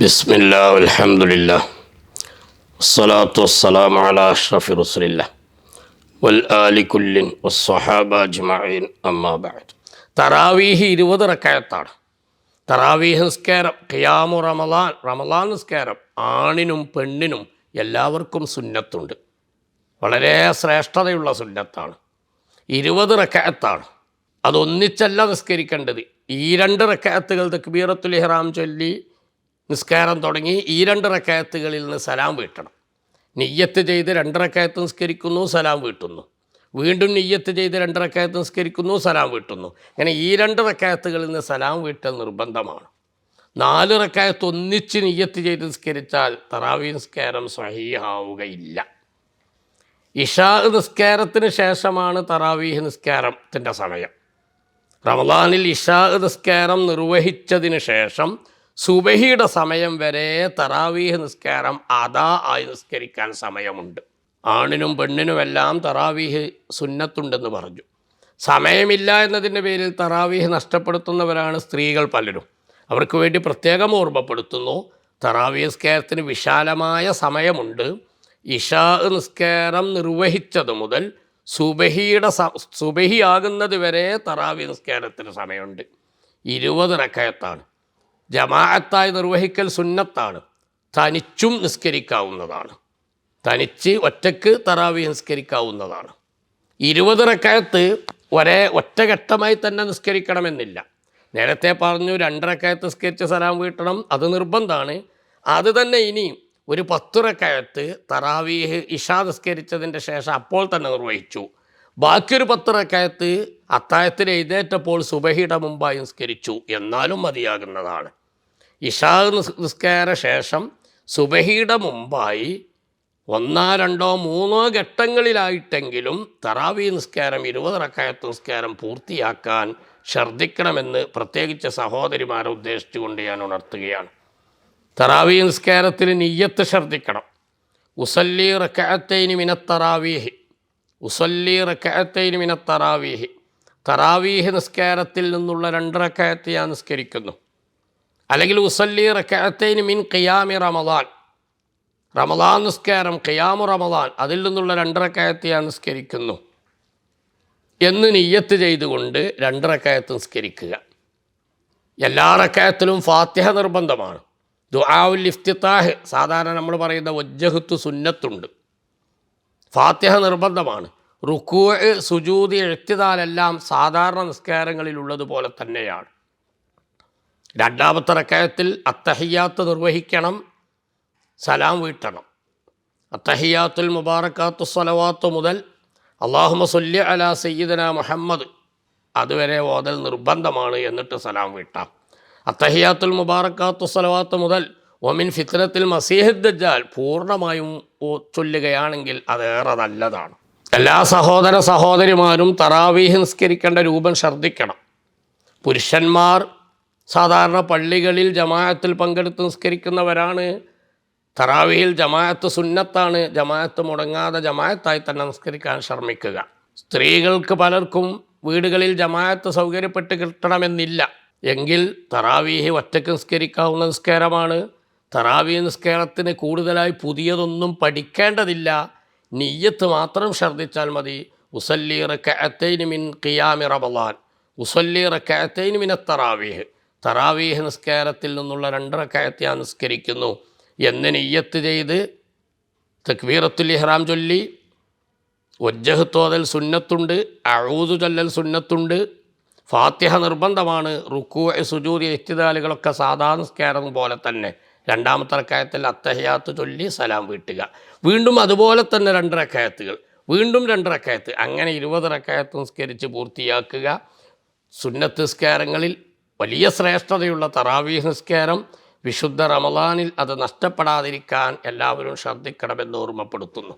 بسم الله والحمد لله والصلاة والسلام على أشرف رسل الله والآل كل والصحابة أجمعين أما بعد തറാവീഹ് ഇരുപത് റക്കായത്താണ് തറാവീഹ് നിസ്കാരം ഖിയാമു റമലാൻ റമലാൻ നിസ്കാരം ആണിനും പെണ്ണിനും എല്ലാവർക്കും സുന്നത്തുണ്ട് വളരെ ശ്രേഷ്ഠതയുള്ള സുന്നത്താണ് ഇരുപത് റക്കായത്താണ് അതൊന്നിച്ചല്ല നിസ്കരിക്കേണ്ടത് ഈ രണ്ട് റക്കായത്തുകൾ തക്ബീറത്തുൽ ഇഹ്റാം ചൊല്ലി നിസ്കാരം തുടങ്ങി ഈ രണ്ട് റക്കായത്തുകളിൽ നിന്ന് സലാം വീട്ടണം. നെയ്യത്ത് ചെയ്ത് രണ്ട് റക്കായത്ത് നിസ്കരിക്കുന്നു സലാം വീട്ടുന്നു. വീണ്ടും നെയ്യത്ത് ചെയ്ത് രണ്ട് റക്കായത്ത് നിസ്കരിക്കുന്നു സലാം വീട്ടുന്നു. അങ്ങനെ ഈ രണ്ട് റക്കായത്തുകളിൽ നിന്ന് സലാം വീട്ടൽ നിർബന്ധമാണ്. നാല് റക്കായത്ത് ഒന്നിച്ച് നെയ്യത്ത് ചെയ്ത് നിസ്കരിച്ചാൽ തറാവി നിസ്കാരം സഹീഹാവുകയില്ല. ഇഷാ നിസ്കാരത്തിന് ശേഷമാണ് തറാവീഹ് നിസ്കാരത്തിന്റെ സമയം. റമദാനിൽ ഇഷാ നിസ്കാരം നിർവഹിച്ചതിന് ശേഷം സുബഹിയുടെ സമയം വരെ തറാവീഹ് നിസ്കാരം അതാ ആയി നിസ്കരിക്കാൻ സമയമുണ്ട്. ആണിനും പെണ്ണിനുമെല്ലാം തറാവീഹ് സുന്നത്തുണ്ടെന്ന് പറഞ്ഞു. സമയമില്ല എന്നതിന്റെ പേരിൽ തറാവീഹ് നഷ്ടപ്പെടുത്തുന്നവരാണ് സ്ത്രീകൾ പലരും. അവർക്ക് വേണ്ടി പ്രത്യേകം ഓർമ്മപ്പെടുത്തുന്നു. തറാവീഹ് നിസ്കാരത്തിന് വിശാലമായ സമയമുണ്ട്. ഇഷാ നിസ്കാരം നിർവഹിച്ചത് മുതൽ സുബഹിയുടെ സുബഹിയാകുന്നത് വരെ തറാവി നിസ്കാരത്തിന് സമയമുണ്ട്. ഇരുപത് റക്കയത്താണ്. ജമാഅത്തായി നിർവഹിക്കൽ സുന്നത്താണ്. തനിച്ചും നിസ്കരിക്കാവുന്നതാണ്. തനിച്ച് ഒറ്റയ്ക്ക് തറാവി നിസ്കരിക്കാവുന്നതാണ്. ഇരുപത് റക്കയത്ത് ഒരേ ഒറ്റഘട്ടമായി തന്നെ നിസ്കരിക്കണമെന്നില്ല. നേരത്തെ പറഞ്ഞു രണ്ടരക്കയത്ത് നിസ്കരിച്ച് സലാം വീട്ടണം അത് നിർബന്ധമാണ് അത് തന്നെ ഇനി ഒരു പത്തുരക്കയത്ത് തറാവീഹ് ഇഷ നിസ്കരിച്ചതിന്റെ ശേഷം അപ്പോൾ തന്നെ നിർവഹിച്ചു. ബാക്കിയൊരു പത്ത് റക്കയത്ത് അത്തായത്തിൽ എഴുന്നേറ്റപ്പോൾ സുബഹിയുടെ മുമ്പായി നിസ്കരിച്ചു. എന്നാലും മതിയാകുന്നതാണ്. ഇഷാ നിസ്കാര ശേഷം സുബഹിയുടെ മുമ്പായി ഒന്നോ രണ്ടോ മൂന്നോ ഘട്ടങ്ങളിലായിട്ടെങ്കിലും തറാവി നിസ്കാരം ഇരുപത് റക്കായത്ത് നിസ്കാരം പൂർത്തിയാക്കാൻ ഛർദ്ദിക്കണമെന്ന് പ്രത്യേകിച്ച് സഹോദരിമാരെ ഉദ്ദേശിച്ചുകൊണ്ട് ഞാൻ ഉണർത്തുകയാണ്. തറാവി നിസ്കാരത്തിന് നെയ്യത്ത് ഛർദ്ദിക്കണം. ഉസല്ലി റക്കായത്തേനി മിനത്തറാവീഹി ഉസല്ലി റക്കായത്തൈന് മിന തറാവീഹ്. നിസ്കാരത്തിൽ നിന്നുള്ള രണ്ട് റക്കായത്ത് ഞാൻ നിസ്കരിക്കുന്നു. അല്ലെങ്കിൽ ഉസല്ലി റക്കായത്തൈനി മിൻ ഖിയാമി റമദാൻ. റമദാൻ നിസ്കാരം ഖിയാമു റമദാൻ അതിൽ നിന്നുള്ള രണ്ട് രണ്ടരക്കായത്ത് ഞാൻ നിസ്കരിക്കുന്നു. എന്ന് നിയ്യത്ത് ചെയ്തുകൊണ്ട് രണ്ട് റക്കയത്ത് നിസ്കരിക്കുക. എല്ലാ റക്കായത്തിലും ഫാത്തിഹ നിർബന്ധമാണ്. ദുആഉൽ ഇഫ്തിത്താഹ് സാധാരണ നമ്മൾ പറയുന്ന വജ്ജഹത്ത് സുന്നത്തുണ്ട്. ഫാത്തിഹ നിർബന്ധമാണ്. റുക്കൂ സുജൂതി എഴുത്തിതാലെല്ലാം സാധാരണ നിസ്കാരങ്ങളിലുള്ളതുപോലെ തന്നെയാണ്. രണ്ടാമത്തെ റക്കായത്തിൽ അത്തഹിയാത്ത് നിർവഹിക്കണം സലാം വീട്ടണം. അത്തഹിയാത്തുൽ മുബാറക്കാത്തു സ്വലവാത്തു മുതൽ അള്ളാഹുമ മസുല്യ അല സയ്യിദന മുഹമ്മദ് അതുവരെ ഓതൽ നിർബന്ധമാണ് എന്നിട്ട് സലാം വീട്ടാം. അത്തഹിയാത്തുൽ മുബാറക്കാത്തു സ്വലവാത്ത് മുതൽ ഒമിൻ ഫിത്രത്തിൽ മസീഹ് ദജ്ജാൽ പൂർണമായും ചൊല്ലുകയാണെങ്കിൽ അതേറെ നല്ലതാണ്. എല്ലാ സഹോദര സഹോദരിമാരും തറാവീഹ് നിസ്കരിക്കേണ്ട രൂപം ശ്രദ്ധിക്കണം പുരുഷന്മാർ സാധാരണ പള്ളികളിൽ ജമാഅത്തിൽ പങ്കെടുത്ത് നിസ്കരിക്കുന്നവരാണ്. തറാവിയിൽ ജമാഅത്ത് സുന്നത്താണ്. ജമാഅത്ത് മുടങ്ങാതെ ജമാഅത്തായി തന്നെ നിസ്കരിക്കാൻ ശ്രമിക്കുക സ്ത്രീകൾക്ക് പലർക്കും വീടുകളിൽ ജമാഅത്ത് സൗകര്യപ്പെട്ട് കിട്ടണമെന്നില്ല. എങ്കിൽ തറാവീഹി ഒറ്റയ്ക്ക് നിസ്കരിക്കാവുന്ന നിസ്കാരമാണ്. തറാവീഹ് നിസ്കാരത്തിന് കൂടുതലായി പുതിയതൊന്നും പഠിക്കേണ്ടതില്ല. നെയ്യത്ത് മാത്രം ഛർദ്ദിച്ചാൽ മതി. ഉസല്ലി റക്കഅത്തൈനി മിൻ ഖിയാമി റമളാൻ ഉസല്ലി റക്കഅത്തൈനി മിന തറാവീഹ്. തറാവീഹ് നിസ്കാരത്തിൽ നിന്നുള്ള രണ്ട് റക്കഅത്ത് ഞാൻ നിസ്കരിക്കുന്നു. എന്ന് നിയ്യത്ത് ചെയ്ത് തക്ബീറത്തുൽ ഇഹ്റാം ചൊല്ലി. ഒജ്ജഹ് തോതൽ സുന്നത്തുണ്ട്. അഴൂതു ചൊല്ലൽ സുന്നത്തുണ്ട്. ഫാത്തിഹ നിർബന്ധമാണ്. റുക്കു സുജൂരി എത്തിദാലുകളൊക്കെ സാധാരണ നിസ്കാരം പോലെ തന്നെ. രണ്ടാമത്തെ റക്കായത്തിൽ അത്തഹയാത്ത് ചൊല്ലി സലാം വീട്ടുക. വീണ്ടും അതുപോലെ തന്നെ രണ്ട് റക്കായത്തുകൾ വീണ്ടും രണ്ട് റക്കായത്ത് അങ്ങനെ ഇരുപത് റക്കായത്ത് നിസ്കരിച്ച് പൂർത്തിയാക്കുക. സുന്നത്ത് നിസ്കാരങ്ങളിൽ വലിയ ശ്രേഷ്ഠതയുള്ള തറാവീഹ് നിസ്കാരം വിശുദ്ധ റമദാനിൽ അത് നഷ്ടപ്പെടാതിരിക്കാൻ എല്ലാവരും ശ്രദ്ധിക്കണമെന്ന് ഓർമ്മപ്പെടുത്തുന്നു.